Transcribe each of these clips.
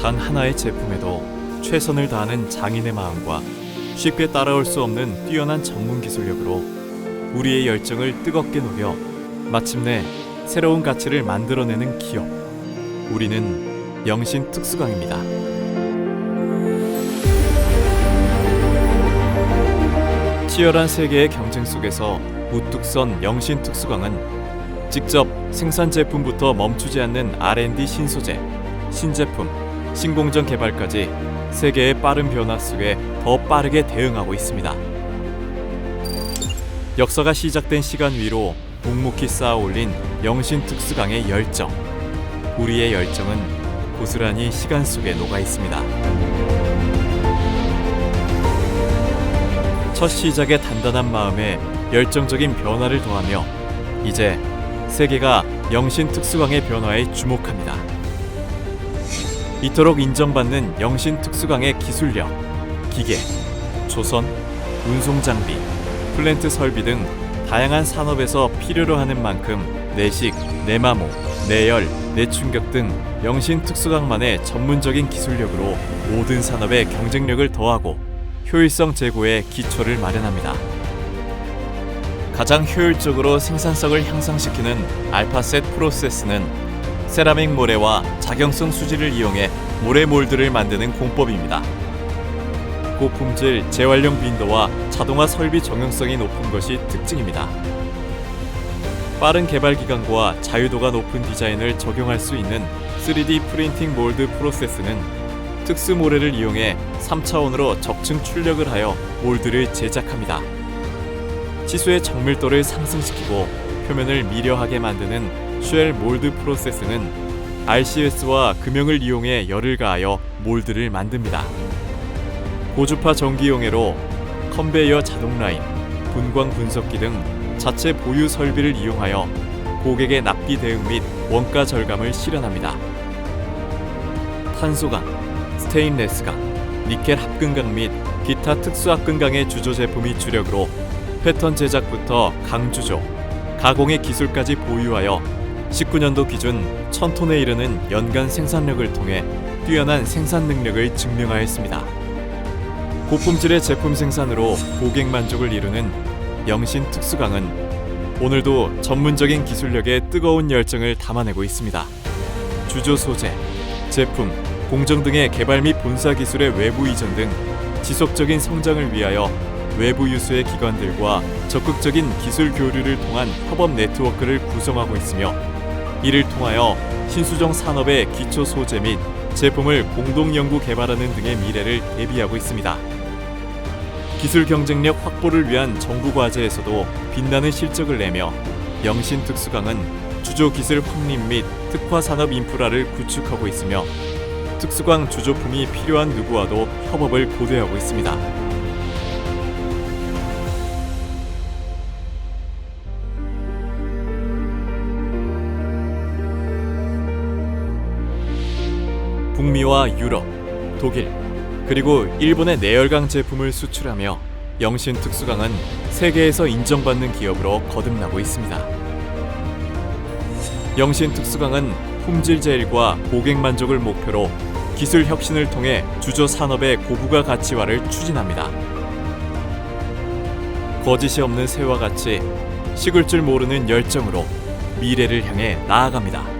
단 하나의 제품에도 최선을 다하는 장인의 마음과 쉽게 따라올 수 없는 뛰어난 전문 기술력으로 우리의 열정을 뜨겁게 녹여 마침내 새로운 가치를 만들어내는 기업. 우리는 영신 특수강입니다. 치열한 세계의 경쟁 속에서 우뚝 선 영신 특수강은 직접 생산 제품부터 멈추지 않는 R&D 신소재, 신제품, 신공정 개발까지 세계의 빠른 변화 속에 더 빠르게 대응하고 있습니다. 역사가 시작된 시간 위로 묵묵히 쌓아 올린 영신 특수강의 열정. 우리의 열정은 고스란히 시간 속에 녹아 있습니다. 첫 시작의 단단한 마음에 열정적인 변화를 더하며 이제 세계가 영신 특수강의 변화에 주목합니다. 이토록 인정받는 영신 특수강의 기술력, 기계, 조선, 운송 장비, 플랜트 설비 등 다양한 산업에서 필요로 하는 만큼 내식, 내마모, 내열, 내충격 등 영신 특수강만의 전문적인 기술력으로 모든 산업의 경쟁력을 더하고 효율성 제고의 기초를 마련합니다. 가장 효율적으로 생산성을 향상시키는 알파셋 프로세스는 세라믹 모래와 작용성 수지를 이용해 모래 몰드를 만드는 공법입니다. 고품질 재활용 빈도와 자동화 설비 정형성이 높은 것이 특징입니다. 빠른 개발 기간과 자유도가 높은 디자인을 적용할 수 있는 3D 프린팅 몰드 프로세스는 특수 모래를 이용해 3차원으로 적층 출력을 하여 몰드를 제작합니다. 치수의 정밀도를 상승시키고 표면을 미려하게 만드는 쉘 몰드 프로세스는 RCS와 금형을 이용해 열을 가하여 몰드를 만듭니다. 고주파 전기용해로 컨베이어 자동 라인, 분광 분석기 등 자체 보유 설비를 이용하여 고객의 납기 대응 및 원가 절감을 실현합니다. 탄소강, 스테인레스강, 니켈 합금강 및 기타 특수 합금강의 주조 제품이 주력으로 패턴 제작부터 강주조, 가공의 기술까지 보유하여 19년도 기준 1000톤에 이르는 연간 생산력을 통해 뛰어난 생산 능력을 증명하였습니다. 고품질의 제품 생산으로 고객 만족을 이루는 영신 특수강은 오늘도 전문적인 기술력에 뜨거운 열정을 담아내고 있습니다. 주조 소재, 제품, 공정 등의 개발 및 본사 기술의 외부 이전 등 지속적인 성장을 위하여 외부 유수의 기관들과 적극적인 기술 교류를 통한 협업 네트워크를 구성하고 있으며 통하여 신수정 산업의 기초 소재 및 제품을 공동 연구 개발하는 등의 미래를 대비하고 있습니다. 기술 경쟁력 확보를 위한 정부 과제에서도 빛나는 실적을 내며 영신 특수강은 주조 기술 확립 및 특화 산업 인프라를 구축하고 있으며 특수강 주조품이 필요한 누구와도 협업을 고대하고 있습니다. 북미와 유럽, 독일, 그리고 일본의 내열강 제품을 수출하며 영신 특수강은 세계에서 인정받는 기업으로 거듭나고 있습니다. 영신 특수강은 품질 제일과 고객 만족을 목표로 기술 혁신을 통해 주조 산업의 고부가 가치화를 추진합니다. 거짓이 없는 새와 같이 식을 줄 모르는 열정으로 미래를 향해 나아갑니다.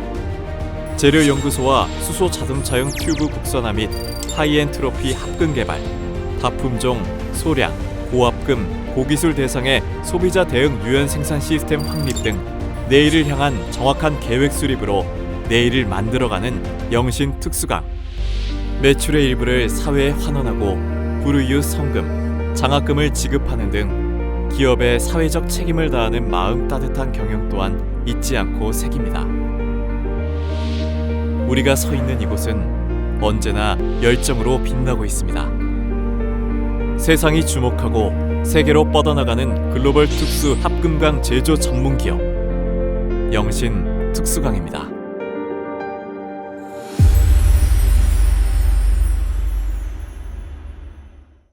재료 연구소와 수소 자동차용 튜브 국산화 및 하이엔 트로피 합금 개발, 다품종, 소량, 고합금, 고기술 대상의 소비자 대응 유연 생산 시스템 확립 등 내일을 향한 정확한 계획 수립으로 내일을 만들어가는 영신 특수강. 매출의 일부를 사회에 환원하고 불우이웃 성금, 장학금을 지급하는 등 기업의 사회적 책임을 다하는 마음 따뜻한 경영 또한 잊지 않고 새깁니다. 우리가 서 있는 이곳은 언제나 열정으로 빛나고 있습니다. 세상이 주목하고 세계로 뻗어나가는 글로벌 특수 합금강 제조 전문 기업 영신 특수강입니다.